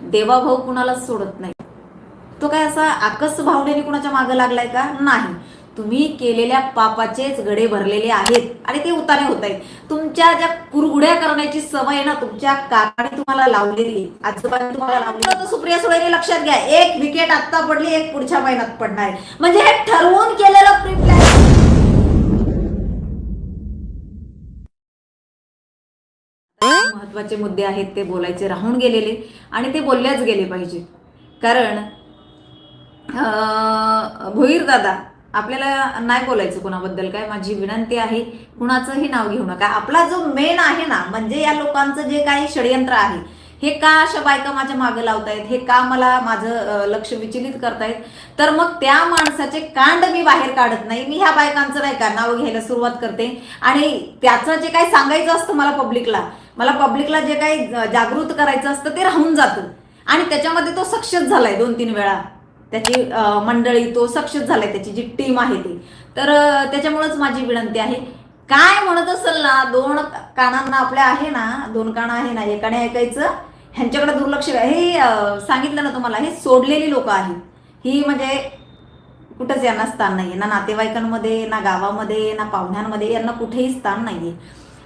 देवाभाऊ कुणालाच सोडत नाही. तो काय असा आकस भावनेने कुणाच्या मागे लागलाय का? नाही. तुम्ही केलेल्या पापाचेच गडे भरलेले आहेत आणि ते उतारे होत आहेत. तुमच्या ज्या कुरगुड्या करण्याची सवय आहे ना तुमच्या काकाने तुम्हाला लावलेली आजोबाने तुम्हाला लावलेली. तर सुप्रिया सुळेने लक्षात घ्या एक विकेट आत्ता पडली एक पुढच्या महिन्यात पडणार म्हणजे हे ठरवून केलेलं प्री महत्त्वाचे मुद्दे आहेत ते बोलायचे राहून गेलेले आणि ते बोलल्याच गेले पाहिजे कारण अं, भोईर दादा आपल्याला नाही बोलायचं कोणाबद्दल. काय माझी विनंती आहे कुणाचंही नाव घेऊ नका. आपला जो मेन आहे ना म्हणजे या लोकांचं जे काही षडयंत्र आहे हे का अशा बायका माझ्या मागे लावतायत? हे का मला माझं लक्ष विचलित करतायत? तर मग त्या माणसाचे कांड मी बाहेर काढत नाही. मी ह्या बायकांचं नाही का नाव घ्यायला सुरुवात करते? आणि त्याचं जे काही सांगायचं असतं मला पब्लिकला मला पब्लिकला जे काही जागृत करायचं असतं ते राहून जातं. आणि त्याच्यामध्ये तो सक्सेस झालाय दोन तीन वेळा. त्याची मंडळी तो सक्सेस झालाय त्याची जी टीम आहे ती. तर त्याच्यामुळेच माझी विनंती आहे काय म्हणत असेल ना दोन कानांना आपल्या आहे ना दोन कान आहे ना एकाने ऐकायचं ह्यांच्याकडे दुर्लक्ष हे सांगितलं ना तुम्हाला हे सोडलेली लोक आहेत. ही म्हणजे कुठंच यांना स्थान नाहीये. ना नातेवाईकांमध्ये ना गावामध्ये ना पाहुण्यांमध्ये यांना कुठेही स्थान नाहीये.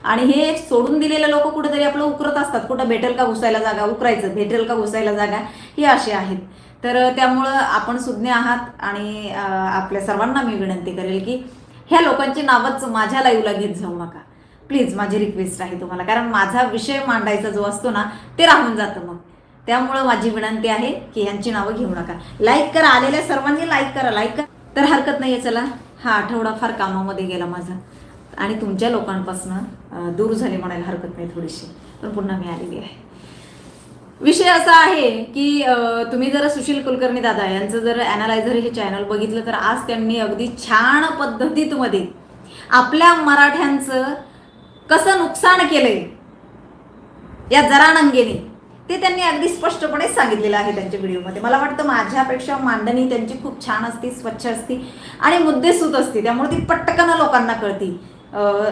आणि हे सोडून दिलेले लोक कुठेतरी आपलं उकरत असतात. कुठं भेटेल का घुसायला जागा? उकरायचं. भेटेल का घुसायला जागा? हे असे आहेत. तर त्यामुळं आपण सुज्ञ आहात आणि आपल्या सर्वांना मी विनंती करेल की ह्या लोकांची नावच माझ्या लाईव्हला घेत जाऊ नका. प्लीज माझी रिक्वेस्ट आहे तुम्हाला. कारण माझा विषय मांडायचा जो असतो ना ते राहून जातं मग. त्यामुळं माझी विनंती आहे की यांची नावं घेऊ नका. लाईक करा. आलेल्या सर्वांनी लाईक करा. लाईक करा. तर हरकत नाही चला. हा आठवडा फार कामामध्ये गेला माझा. आणि तुमच्या लोकांपासून दूर झाले म्हणायला हरकत नाही थोडीशी. पण पुन्हा मी आलेली आहे. विषय असा आहे की तुम्ही जर सुशील कुलकर्णी दादा यांचं जर अनालायझर हे चॅनल बघितलं तर आज त्यांनी अगदी छान पद्धतीत मध्ये आपल्या मराठ्यांचं कसं नुकसान केलंय या जरानंगेने ते त्यांनी अगदी स्पष्टपणे सांगितलेलं आहे त्यांच्या व्हिडिओमध्ये. मला वाटतं माझ्यापेक्षा मांडणी त्यांची खूप छान असती स्वच्छ असती आणि मुद्देसूत असते. त्यामुळे ती पटकन लोकांना कळती.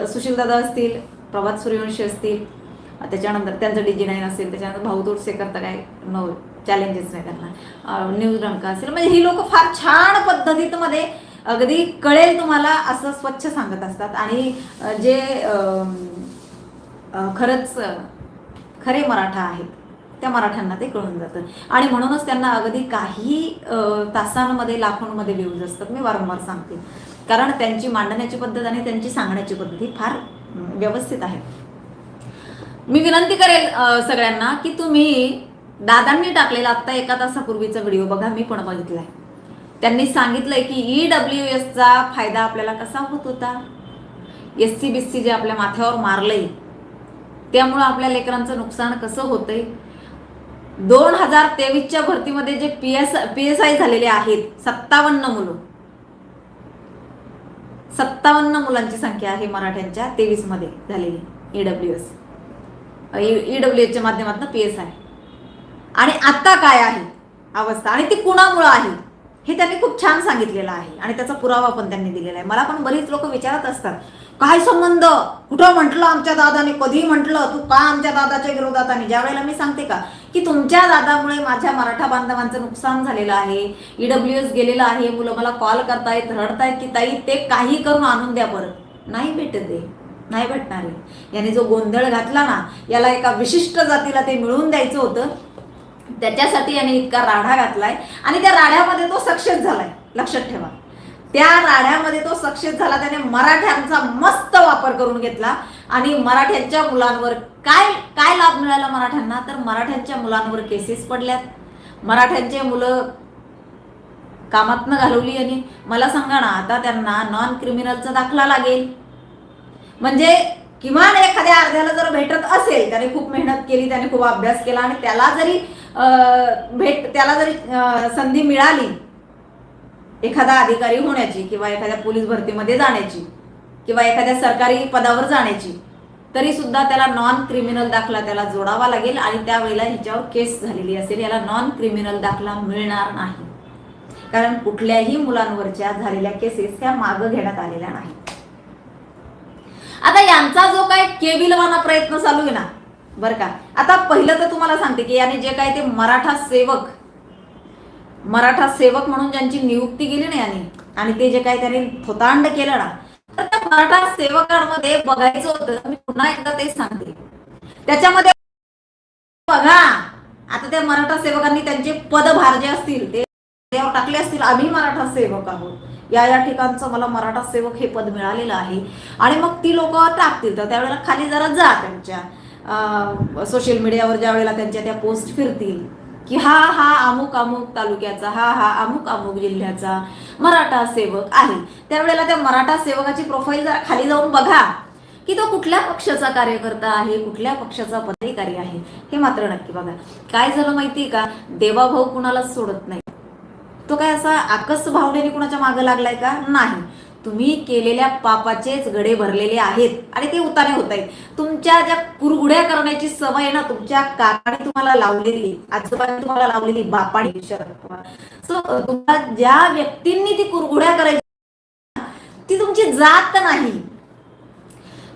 सुशीलदादा असतील प्रभात सूर्यवंशी असतील त्याच्यानंतर त्यांचं डी जी नाईन असेल त्याच्यानंतर भाऊ तोडसे करता काय नो चॅलेंजेस नाही त्यांना न्यूज रंका असेल. म्हणजे ही लोक फार छान पद्धतीमध्ये अगदी कळेल तुम्हाला असं स्वच्छ सांगत असतात. आणि जे खरंच खरे मराठा आहेत त्या मराठ्यांना ते कळून जातं. आणि म्हणूनच त्यांना अगदी काही तासांमध्ये लाखोंमध्ये व्ह्यूज असतात. मी वारंवार सांगते. कारण त्यांची मांडण्याची पद्धत आणि त्यांची सांगण्याची पद्धत ही फार व्यवस्थित आहे. मी विनंती करेल सगळ्यांना की तुम्ही दादांनी टाकलेला आत्ता एका तासापूर्वीचा व्हिडिओ बघा मी पण बघितलाय. त्यांनी सांगितलंय की ई डब्ल्यू एसचा फायदा आपल्याला कसा होत होता? एस सी बी सी जे आपल्या माथ्यावर मारलंय त्यामुळं आपल्या लेकरांचं नुकसान कसं होतंय? दोन हजार तेवीसच्या भरतीमध्ये J P S P S I झालेले आहेत सत्तावन्न मुलं. सत्तावन्न मुलांची संख्या आहे मराठ्यांच्या तेवीसमध्ये झालेली ईडब्ल्यू एस ईडब्ल्यू एसच्या माध्यमातून पी एस आय आणि आत्ता काय आहे अवस्था? आणि ती कुणामुळं आहे? हे त्यांनी खूप छान सांगितलेलं आहे. आणि त्याचा पुरावा पण त्यांनी दिलेला आहे. मला पण बरीच लोक विचारत असतात काय संबंध? कुठं म्हटलं आमच्या दादाने? कधी म्हटलं तू का आमच्या दादाच्या विरोधात आणि ज्या वेळेला मी सांगते का? की तुमच्या दादामुळे माझ्या मराठा बांधवांचं नुकसान झालेलं आहे. ईडब्ल्यू एस गेलेलं आहे. मुलं मला कॉल करतायत रडतायत की ताई ते काही करून आणून द्या परत नाही भेटत ते. नाही भेटणार आहे. याने जो गोंधळ घातला ना याला एका विशिष्ट जातीला ते मिळवून द्यायचं होतं. त्याच्यासाठी याने इतका राढा घातलाय. आणि त्या राढ्यामध्ये तो सक्सेस झालाय. लक्षात ठेवा. त्या राड्यामध्ये तो सक्सेस झाला त्याने मराठ्यांचा मस्त वापर करून घेतला. आणि मराठ्यांच्या मुलांवर काय काय लाभ मिळाला मराठ्यांना? तर मराठ्यांच्या मुलांवर केसेस पडल्यात. मराठ्यांचे मुलं कामातनं घालवली आणि मला सांगा ना आता त्यांना नॉन क्रिमिनलचा दाखला लागेल. म्हणजे किमान एखाद्या अर्ध्याला जर भेटत असेल त्याने खूप मेहनत केली त्याने खूप अभ्यास केला आणि त्याला जरी भेट त्याला जरी संधी मिळाली एखादा अधिकारी होण्याची किंवा एखाद्या पोलीस भरतीमध्ये जाण्याची किंवा एखाद्या सरकारी पदावर जाण्याची तरी सुद्धा त्याला नॉन क्रिमिनल दाखला त्याला जोडावा लागेल आणि त्यावेळेला ह्याच्यावर केस झालेली असेल. याला नॉन क्रिमिनल दाखला मिळणार नाही. कारण कुठल्याही मुलांवरच्या झालेल्या केसेस ह्या मागं घेण्यात आलेल्या नाही आता यांचा जो काय केविलवाना प्रयत्न चालू आहे ना बरं का आता पहिलं तर तुम्हाला सांगते की याने जे काय ते मराठा सेवक मराठा सेवक म्हणून ज्यांची नियुक्ती केली ना याने आणि ते जे काय त्याने थोतांड केलं ना तर त्या मराठा सेवकांमध्ये बघायचं होतं मी पुन्हा एकदा तेच सांगते. त्याच्यामध्ये बघा आता त्या मराठा सेवकांनी त्यांचे पदभार जे असतील ते टाकले असतील आम्ही मराठा सेवक आहोत. या या ठिकाणचं मला मराठा सेवक हे पद मिळालेलं आहे. आणि मग ती लोक टाकतील तर त्यावेळेला खाली जरा जा त्यांच्या सोशल मीडियावर ज्या वेळेला त्यांच्या त्या पोस्ट फिरतील. की हा हा अमुक अमुक तालुक्याचा हा हा अमुक अमुक जिल्ह्याचा मराठा सेवक आहे. त्यावेळेला त्या मराठा सेवकाची प्रोफाईल जरा खाली जाऊन बघा की तो कुठल्या पक्षाचा कार्यकर्ता आहे कुठल्या पक्षाचा पदाधिकारी आहे हे मात्र नक्की बघा. काय झालं माहितीये का? देवाभाऊ कुणालाच सोडत नाही. तो काय असा आकस भावनेने कुणाच्या मागे लागलाय का? नाही. तुम्ही केलेल्या पापाचेच गडे भरलेले आहेत आणि ते उताने होत आहेत. तुमच्या ज्या कुरगुड्या करण्याची सवय आहे ना तुमच्या काकाने तुम्हाला लावलेली आजोबाने तुम्हाला लावलेली बापाने सो तुम्हाला ज्या व्यक्तींनी ती कुरगुड्या करायची ती तुमची जात नाही.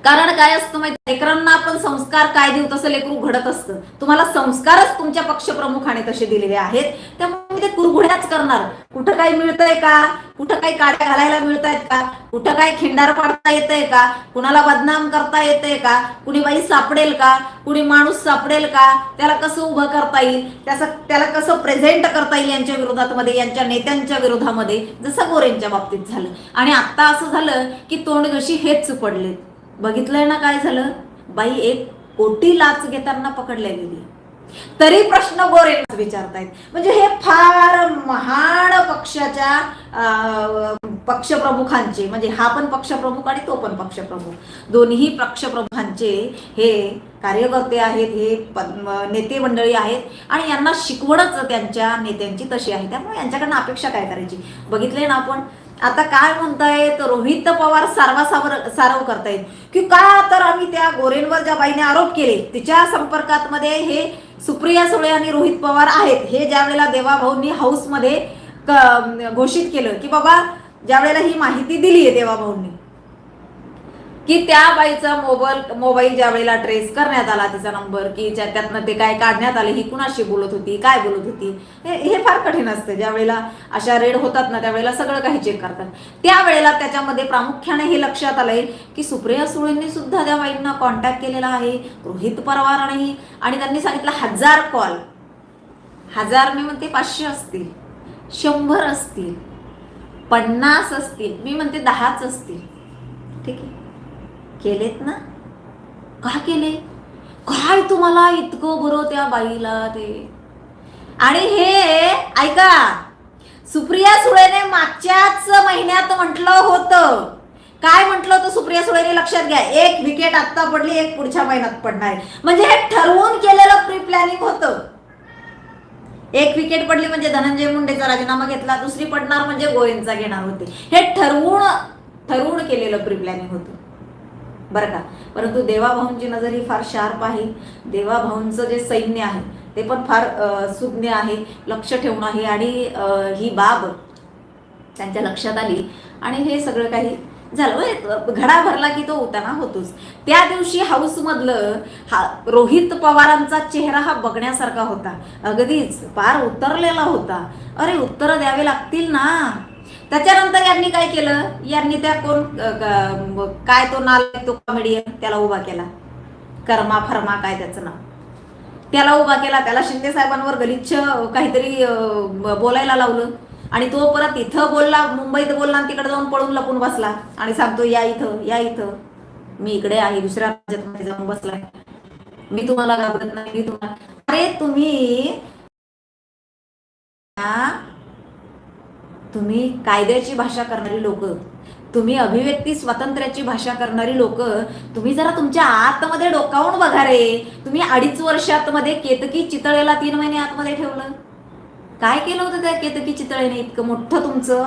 कारण काय असतं माहिती लेकरांना आपण संस्कार काय देऊ तसं लेकरू घडत असतं. तुम्हाला संस्कारच तुमच्या पक्षप्रमुखाने तसे दिलेले आहेत. त्यामुळे ते कुरघुड्याच करणार. कुठं काही मिळतंय का? कुठं काही काड्या घालायला मिळत आहेत का? कुठं काही खिंडार पाडता येतंय का? कुणाला बदनाम करता येतंय का? कुणी बाई सापडेल का? कुणी माणूस सापडेल का? त्याला कसं उभं करता येईल? त्याचं त्याला कसं प्रेझेंट करता येईल यांच्या विरोधात मध्ये यांच्या नेत्यांच्या विरोधामध्ये? जसं गोरेंच्या बाबतीत झालं. आणि आता असं झालं की तोंडगशी हेच पडलेत. बघितलंय ना काय झालं? बाई एक कोटी लाच घेताना पकडल्या गेली तरी प्रश्न गोरे विचारतायत. म्हणजे हे फार महान पक्षाच्या पक्षप्रमुखांचे म्हणजे हा पण पक्षप्रमुख आणि तो पण पक्षप्रमुख. दोन्ही पक्षप्रमुखांचे हे कार्यकर्ते आहेत हे प- नेते मंडळी आहेत आणि यांना शिकवणच त्यांच्या नेत्यांची तशी आहे. त्यामुळे यांच्याकडनं अपेक्षा काय करायची? बघितले ना आपण? आता काय म्हणतायत रोहित पवार सारवा सावर सारव करतायत. की का तर आम्ही त्या गोरेंवर ज्या बाईने आरोप केले तिच्या संपर्कात मध्ये हे सुप्रिया सुळे आणि रोहित पवार आहेत. हे ज्या वेळेला देवाभाऊंनी हाऊसमध्ये क- घोषित केलं की बाबा ज्या वेळेला ही माहिती दिली आहे देवाभाऊंनी की त्या बाईचा मोबाईल मोबाईल ज्या वेळेला ट्रेस करण्यात आला तिचा नंबर की ज्या त्यातनं ते काय काढण्यात आले ही कुणाशी बोलत होती काय बोलत होती हे हे फार कठीण असतं. ज्या वेळेला अशा रेड होतात ना त्यावेळेला सगळं काही चेक करतात. त्यावेळेला त्याच्यामध्ये प्रामुख्याने हे लक्षात आलंय की सुप्रिया सुळेंनी सुद्धा त्या बाईंना कॉन्टॅक्ट केलेला आहे रोहित परवारानेही आणि त्यांनी सांगितलं हजार कॉल हजार मी म्हणते पाचशे असतील शंभर असतील पन्नास असतील मी म्हणते दहाच असतील. ठीक आहे? केलेत ना? का केले? काय तुम्हाला इतकं बरं त्या बाईला ते? आणि हे ऐका सुप्रिया सुळेने मागच्याच महिन्यात म्हटलं होतं. काय म्हटलं होतं सुप्रिया सुळेने? लक्षात घ्या एक विकेट आत्ता पडली एक पुढच्या महिन्यात पडणार. आहे. म्हणजे हे ठरवून केलेलं प्री प्लॅनिंग होतं. एक विकेट पडली म्हणजे धनंजय मुंडेचा राजीनामा घेतला दुसरी पडणार म्हणजे गोयंचा घेणार होते. हे ठरवून ठरवून केलेलं प्री प्लॅनिंग होतं. बरं का? परंतु देवाभाऊंची नजर ही फार शार्प आहे. देवाभाऊंचं जे सैन्य आहे ते पण फार सुज्ञ आहे लक्ष ठेवून आहे आणि ही बाब त्यांच्या लक्षात आली. आणि हे सगळं काही झालं. म्हणजे घडा भरला की तो उताना होतोच. त्या दिवशी हाऊसमधलं हा रोहित पवारांचा चेहरा हा बघण्यासारखा होता. अगदीच पार उतरलेला होता. अरे उत्तरं द्यावे लागतील ना? त्याच्यानंतर यांनी काय केलं? यांनी त्या कोण काय तो नाल तो कॉमेडियन त्याला उभा केला. कर्मा फर्मा काय त्याचं नाव. त्याला उभा केला त्याला शिंदे साहेबांवर गलिच्छ काहीतरी बोलायला लावलं. आणि तो परत इथं बोलला मुंबईत बोलला आणि तिकडे जाऊन पळून लपून बसला. आणि सांगतो या इथं या इथं. मी इकडे आहे दुसऱ्या राज्यात मध्ये जाऊन बसलाय. मी तुम्हाला घाबरत नाही मी तुम्हाला अरे तुम्ही तुम्ही कायद्याची भाषा करणारी लोक तुम्ही अभिव्यक्ती स्वातंत्र्याची भाषा करणारी लोक तुम्ही जरा तुमच्या आतमध्ये डोकावून बघा रे. तुम्ही अडीच वर्षात मध्ये केतकी चितळेला तीन महिने आतमध्ये ठेवलं. काय केलं होतं त्या केतकी चितळेने इतकं मोठं तुमचं?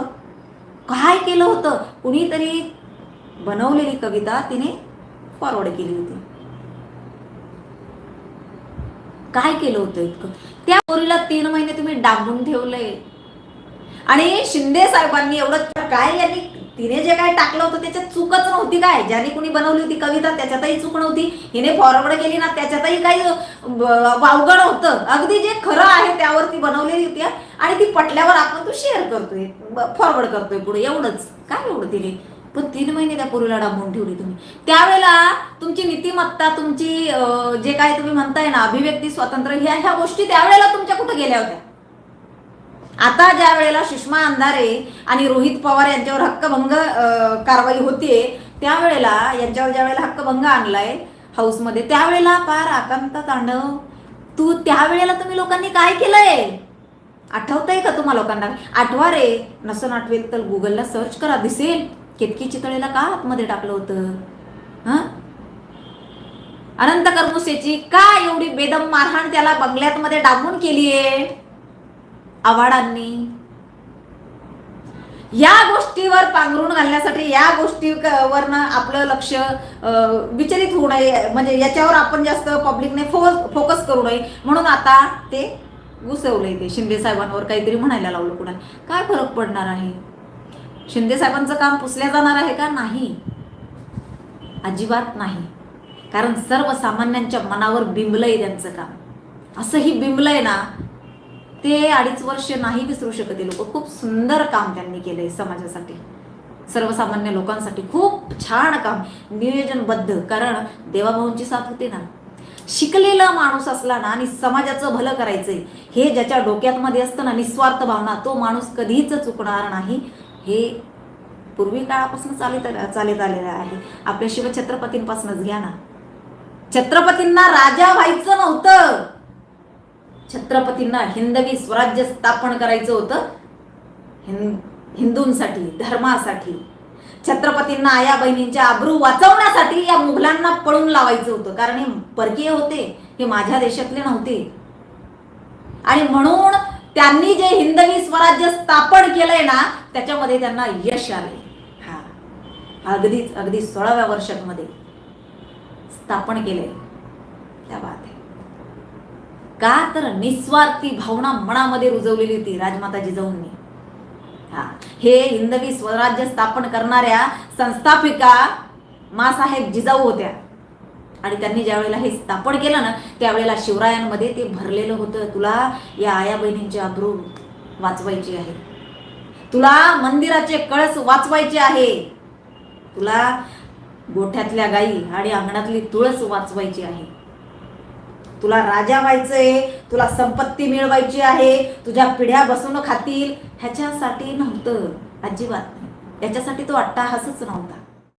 काय केलं होतं? कुणीतरी बनवलेली कविता तिने फॉरवर्ड केली होती. काय केलं होतं इतकं? त्या पोरीला तीन महिने तुम्ही डांबून ठेवलंय. आणि शिंदे साहेबांनी एवढं काय यांनी तिने जे काय टाकलं होतं त्याच्यात चूकच नव्हती काय? ज्याने कुणी बनवली होती कविता त्याच्यातही चूक नव्हती. हिने फॉरवर्ड केली ना त्याच्यातही काही वावगड होतं. अगदी जे खरं आहे त्यावरती बनवलेली होती आणि ती पटल्यावर आपण तो शेअर करतोय फॉरवर्ड करतोय पुढे. एवढंच. काय एवढं तिने? पण तीन महिने त्या पोरीला डांबून ठेवली तुम्ही. त्यावेळेला तुमची नीतिमत्ता तुमची जे काय तुम्ही म्हणताय ना अभिव्यक्ती स्वातंत्र्य ह्या ह्या गोष्टी त्यावेळेला तुमच्या कुठं गेल्या होत्या? आता ज्या वेळेला सुषमा अंधारे आणि रोहित पवार यांच्यावर हक्कभंग कारवाई होतीये त्यावेळेला यांच्यावर ज्या वेळेला हक्कभंग आणलाय हाऊसमध्ये त्यावेळेला पार आकांत तांडव तू त्यावेळेला तुम्ही लोकांनी काय केलंय? आठवतंय का तुम्हा लोकांना? आठवा रे नसून आठवेल तर गुगलला सर्च करा दिसेल. केतकी चितळेला का आतमध्ये टाकलं होतं? हा? अनंत कर्मुसेची का एवढी बेदम मारहाण त्याला बंगल्यात मध्ये डांबून केलीये? आव्हाडांनी. या गोष्टीवर पांघरून घालण्यासाठी या गोष्टीवर आपलं लक्ष विचलित होऊ नये. म्हणजे याच्यावर आपण जास्त पब्लिकने फोकस करू नये. म्हणून आता ते घुसवलंय ते. शिंदे साहेबांवर काहीतरी म्हणायला लावलं कुणा काय फरक पडणार आहे? शिंदे साहेबांचं काम पुसल्या जाणार आहे का? नाही. अजिबात नाही. कारण सर्वसामान्यांच्या मनावर बिंबलंय त्यांचं काम. असंही बिंबलंय ना ते अडीच वर्ष नाही विसरू शकत लोक. खूप सुंदर काम त्यांनी केलंय समाजासाठी. सर्वसामान्य लोकांसाठी खूप छान काम नियोजनबद्ध. कारण देवाभाऊंची साथ होती ना. शिकलेला माणूस असला ना आणि समाजाचं भलं करायचंय हे ज्याच्या डोक्यात मध्ये असतं ना निस्वार्थ भावना तो माणूस कधीच चुकणार नाही. हे पूर्वी काळापासून चालत चालत आलेलं आहे. आपल्या शिवछत्रपतींपासूनच घ्या ना. छत्रपतींना राजा व्हायचं नव्हतं. छत्रपतींना हिंदवी स्वराज्य स्थापन करायचं होतं. हिंदूंसाठी धर्मासाठी. छत्रपतींना आया बहिणींच्या आब्रू वाचवण्यासाठी या मुघलांना पळून लावायचं होतं. कारण हे परकीय होते हे माझ्या देशातले नव्हते. आणि म्हणून त्यांनी जे हिंदवी स्वराज्य स्थापन केलंय ना त्याच्यामध्ये त्यांना यश आले हा. अगदीच अगदी सोळाव्या वर्षांमध्ये स्थापन केलंय. त्या बात आहे. का तर निस्वार्थी भावना मनामध्ये रुजवलेली होती राजमाता जिजाऊंनी हा. हे हिंदवी स्वराज्य स्थापन करणाऱ्या संस्थापिका मासाहेब जिजाऊ होत्या. आणि त्यांनी ज्या वेळेला हे स्थापन केलं ना त्यावेळेला शिवरायांमध्ये ते भरलेलं होतं. तुला या आया बहिणींची अब्रू वाचवायची आहे. तुला मंदिराचे कळस वाचवायचे आहे. तुला गोठ्यातल्या गाई आणि अंगणातली तुळस वाचवायची आहे. तुला राजा व्हायचंय तुला संपत्ती मिळवायची आहे तुझ्या पिढ्या बसून खातील ह्याच्यासाठी नव्हतं. अजिबात नाही. याच्यासाठी तो अट्टाहासच नव्हता.